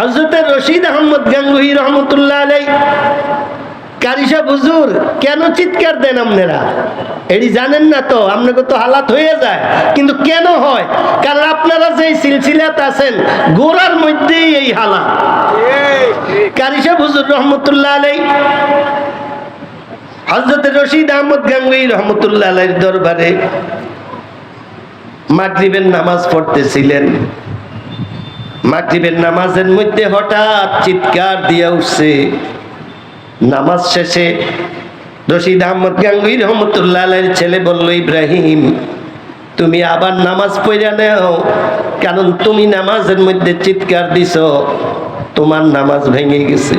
হজরত রশিদ আহমদ গাঙ্গুহি রহমতুল্লাহ আলাই কারিসা হুজুর, কেন চিৎকার দেন আপনারা? এটি জানেন না তো, আপনাকে তো হালাত হয়ে যায়। কিন্তু কেন হয়? কারণ আপনারা যে সিলসিলাত আছেন, গোড়ার মধ্যেই এই হালাত। কারিসা হুজুর, রহমতুল্লাহ আলাই হজরত রশিদ আহমদ গাঙ্গুই রহমতুল্লাহ আলাইর দরবারে মাগরিবের নামাজ পড়তেছিলেন। মাগরিবের নামাজের মধ্যে হঠাৎ চিৎকার দিয়া উঠছে। নামাজ শেষে রশিদ আহমদ গাঙ্গুই রহমতুল্লাহ ছেলে বলল, ইব্রাহিম, তুমি আবার নামাজ পড়া নেও। কারণ তুমি নামাজের মধ্যে চিৎকার দিছ, তোমার নামাজ ভেঙে গেছে।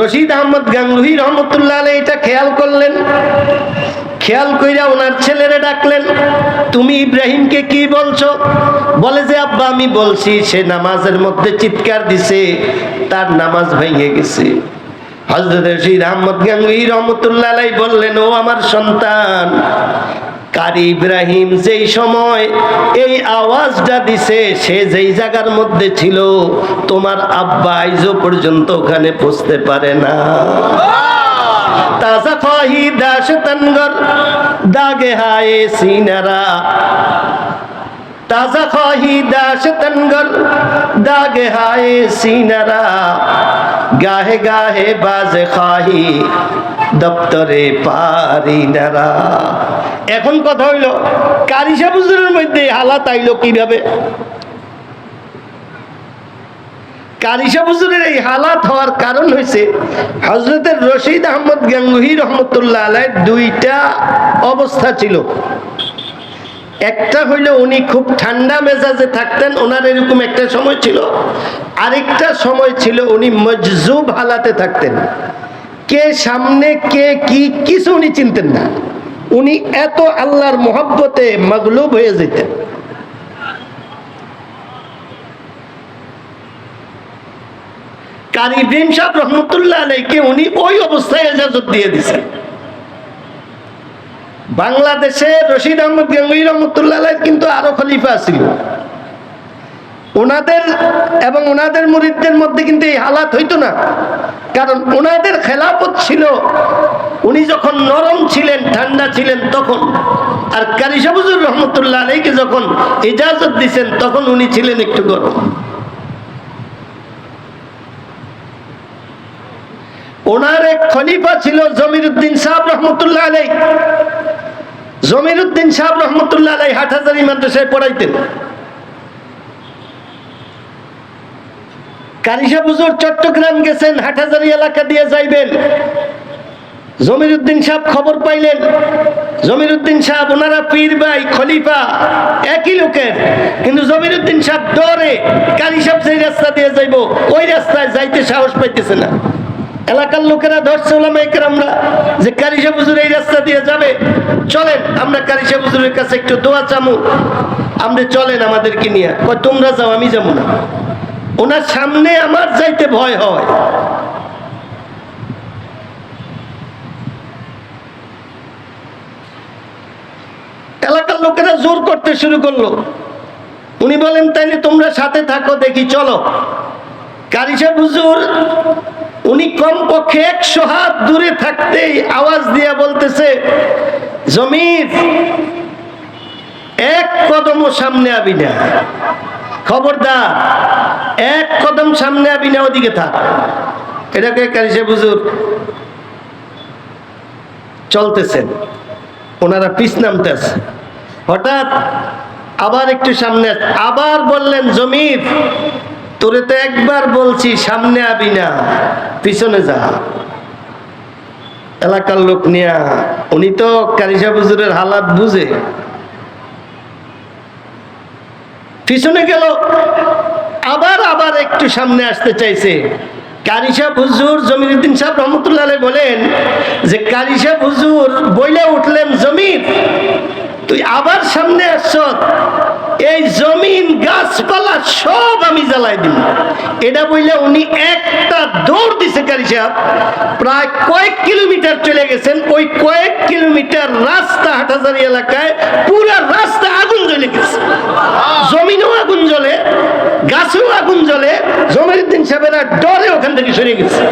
রশিদ আহমদ গাঙ্গুহি রহমতুল্লাহ এটা খেয়াল করলেন। খেয়াল কইরা ওনার ছেলেরে ডাকলেন, তুমি ইব্রাহিমকে কি বলছো? বলে যে, আব্বা, আমি বলছি, সে নামাজের মধ্যে চিৎকার দিছে, তার নামাজ ভেঙে গেছে। হজরত রশিদ আহমদ গাঙ্গুহি রহমতুল্লাহ বললেন, ও আমার সন্তান, কারি ইব্রাহিম যেই সময় এই আওয়াজটা দিছে, সে যেই জায়গার মধ্যে ছিল, তোমার আব্বা আইজো পর্যন্ত ওখানে পৌঁছতে পারে না। তাজা ফাহি দাস তনগর, দাগে হায়ে সিনারা। তাজা খাহি দাস তনগর, দাগে হায়ে সিনারা। গাহে গাহে বাজে খাহি, দপ্তরে পারি নারা। এখন কথা হইল কারিসা বুজুরের মধ্যে হালাত আইলো কীভাবে? কারিসা বুজুরের এই হালাত হওয়ার কারণ হয়েছে হজরতের রশিদ আহমদ গাঙ্গুহি রহমতুল্লাহ আলাই দুইটা অবস্থা ছিল। একটা হইল উনি খুব ঠান্ডা মেজাজে থাকতেন, ওনার এরকম একটা সময় ছিল। আরেকটা সময় ছিল উনি মজজুব হালাতে থাকতেন। কে সামনে, কে কি, কিছু উনি চিনতেন না। উনি এত আল্লাহর মহব্বতে মগলুব হয়ে যেতেন। কারি ভীম সাহ রহমতুল্লাহ আলাইকে উনি ওই অবস্থায় এজাজত দিয়ে দিছেন বাংলাদেশে রশিদ আহমদ গঙ্গুই রহমতুল্লাহ কিন্তু আরও খলিফা ছিল। ওনাদের এবং ওনাদের মুরিদদের মধ্যে কিন্তু এই হালাত হইতো না। কারণ ওনাদের খেলাপত ছিল, উনি যখন নরম ছিলেন, ঠান্ডা ছিলেন তখন, আর কারিসাবুজুর রহমতুল্লাহ আলাইকে যখন ইজাজত দিছেন তখন উনি ছিলেন একটু গরম। ওনার এক খলিফা ছিল জমির উদ্দিন সাহেব রহমতুল্লাহ আলাই জমির উদ্দিন সাহেব রহমতুল্লাহ আলাই হাটহাজারি মাদ্রাসায় পড়াইতেন। কারিশা বুজুর চট্টগ্রাম গেছেন, হাটহাজারি এলাকা দিয়ে যাইবেন। জমির উদ্দিন সাহেব খবর পাইলেন। জমিরুদ্দিন সাহেব ওনারা পীর ভাই, খলিফা, একই লোকের। কিন্তু জমিরুদ্দিন সাহেব ডরে কারি সাহেব যেই রাস্তা দিয়ে যাইব, ওই রাস্তায় যাইতে সাহস পাইতেছে না। এলাকার লোকেরা ধরছে ওলামা আমরা যে কারিসা হুজুর এই রাস্তা দিয়ে যাবে। চলেন, আমরা কারিসা হুজুরের কাছে একটু দোয়া চামু। আপনি চলেন আমাদেরকে নিয়ে। তোমরা যাও, আমি যাব না। ওনার সামনে আমার যাইতে ভয় হয় এলাকার লোকেরা জোর করতে শুরু করল। উনি বলেন, তাইলে তোমরা সাথে থাকো, দেখি, চলো। উনি কমপক্ষে একশো হাত দূরে থাকতেই আওয়াজ দিয়া বলতেছে, জমির এক কদমও সামনে আবি না। খবরদার, এক কদম সামনে আবি না, ওদিকে থাক। এটাকে কারিসা হুজুর, চলতেছেন। ওনারা পিস নামতেছে হঠাৎ আবার একটু সামনে আবার বললেন, জমির, তোরে তো একবার বলছি সামনে আবি না, পিছনে যা। এলাকার লোক নিয়া, উনি তো কারিসা বুজুরের হালাত বুঝে। পিছনে গেল, আবার আবার একটু সামনে আসতে চাইছে। কারিসা হুজুর জমিরুদ্দিন সাহেব রহমতুল্লাহ বলেন যে কারিসা হুজুর বইলে উঠলেন জমির তুই আবার সামনে আসছ, এই জমিন গাছপালা সব আমি জ্বালাই দিব এটা বইলে উনি একটা দৌড় দিছে, কারি সাহেব। প্রায় কয়েক কিলোমিটার চলে গেছেন, ওই কয়েক কিলোমিটার রাস্তা হাটাজারি এলাকায় পুরা রাস্তা আগুন জ্বলে গেছে। জমিনও আগুন জ্বলে, গাছেও আগুন জ্বলে জমির দিন সাহেবেরা ডরে ওখান থেকে সরে গেছে।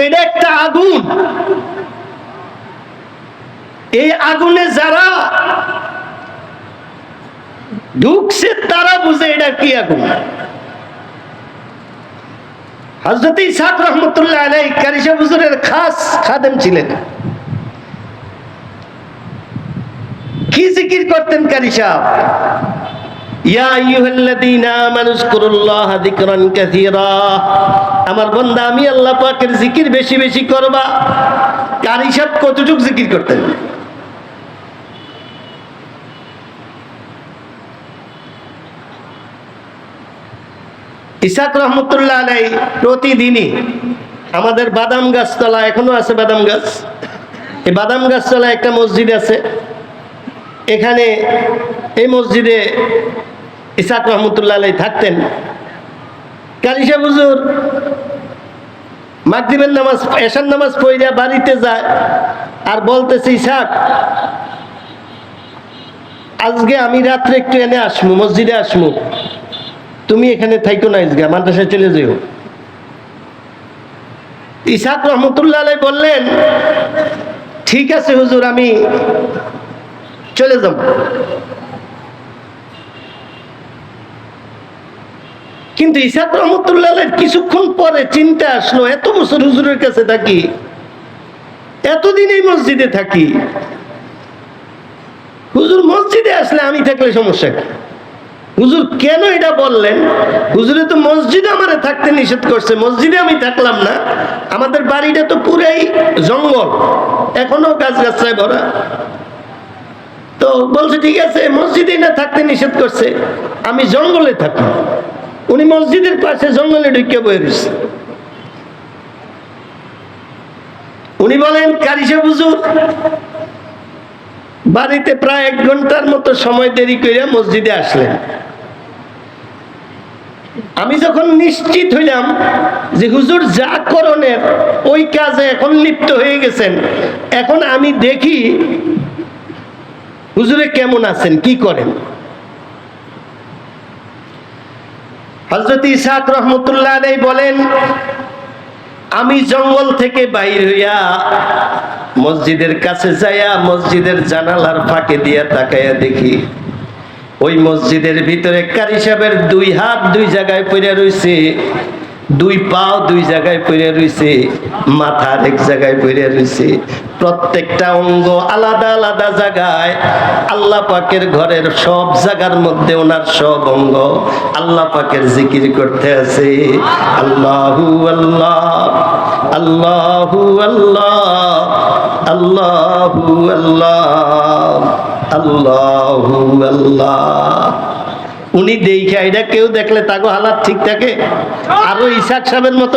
এটা একটা আগুন। এই আগুনে যারা ঢুকছে, তারা বুঝে এটা কি আগুন। কারিশা খাস খাদেম ছিলেন। কি জিকির করতেন কারি আমার বান্দা, আমি আল্লাহ পাকের জিকির বেশি বেশি করবা। কারি সাহেব কতটুক জিকির করতেন? ইসাক রহমতুল্লাহ আলাই প্রতিদিনই আমাদের বাদাম গাছতলা এখনও আছে বাদাম গাছ। এই বাদাম গাছতলা একটা মসজিদ আছে। এখানে এই মসজিদে ইসাক রহমতুল্লাহ আলাই থাকতেন। কালিশা হুজুর মাগরিবের নামাজ, এশার নামাজ পড়িয়া বাড়িতে যায় আর বলতেছে, ইসাক, আজকে আমি রাত্রে একটু এনে আসমু, মসজিদে আসমু। তুমি এখানে থাইকো না আজকে, মাদ্রাসায় চলে যেও। ইসাক রহমতুল্লাহ আলাই বললেন, ঠিক আছে হুজুর, আমি চলে যাব। কিন্তু ইসাক রহমতুল্লাহ কিছুক্ষণ পরে চিন্তা আসলো, এত বছর হুজুরের কাছে থাকি, এতদিন এই মসজিদে থাকি, হুজুর মসজিদে আসলে আমি থাকলে সমস্যা কি? হুজুর, কেন এটা বললেন? হুজুরে তো মসজিদে আমারে থাকতে নিষেধ করছে, মসজিদে আমি থাকলাম না, আমাদের বাড়িটা তো পুরাই জঙ্গল, এখনও গাছ গাছরায় ভরা। তো বলছে, ঠিক আছে, মসজিদে না থাকতে নিষেধ করছে, আমি জঙ্গলে থাকি। উনি মসজিদের পাশে জঙ্গলে ঢুকে বয়ে রয়েছে। উনি বলেন কারিশা বুঝুর বাড়িতে প্রায় এক ঘণ্টার মতো সময় দেরি করে মসজিদে আসলেন। আমি যখন নিশ্চিত হইলাম যে হুজুর যা করণের ওই কাজে এখন লিপ্ত হয়ে গেছেন, এখন আমি দেখি হুজুরে কেমন আছেন, কি করেন? হজরত ইসাক রহমতুল্লাহ আলাই বলেন, আমি জঙ্গল থেকে বাইর হইয়া মসজিদের কাছে যাইয়া মসজিদের জানালার ফাঁকে দিয়া তাকাইয়া দেখি, ওই মসজিদের ভিতরে কারি সাহেবের দুই হাত দুই জায়গায় পড়ে রয়েছে দুই পাও দুই জায়গায় পড়ে রয়েছে মাথা এক জায়গায় পড়ে রয়েছে প্রত্যেকটা অঙ্গ আলাদা আলাদা জায়গায়। আল্লাহ পাকের ঘরের সব জায়গার মধ্যে ওনার সব অঙ্গ আল্লাহ পাকের জিকির করতে আছে। আল্লাহু আল্লাহ আল্লাহু আল্লাহ আল্লাহু আল্লাহ আল্লাহু আল্লাহ। উনি দেখা এটা কেউ দেখলে তাকে হালাত ঠিক থাকে? আরও ইসাক সাহেবের মতো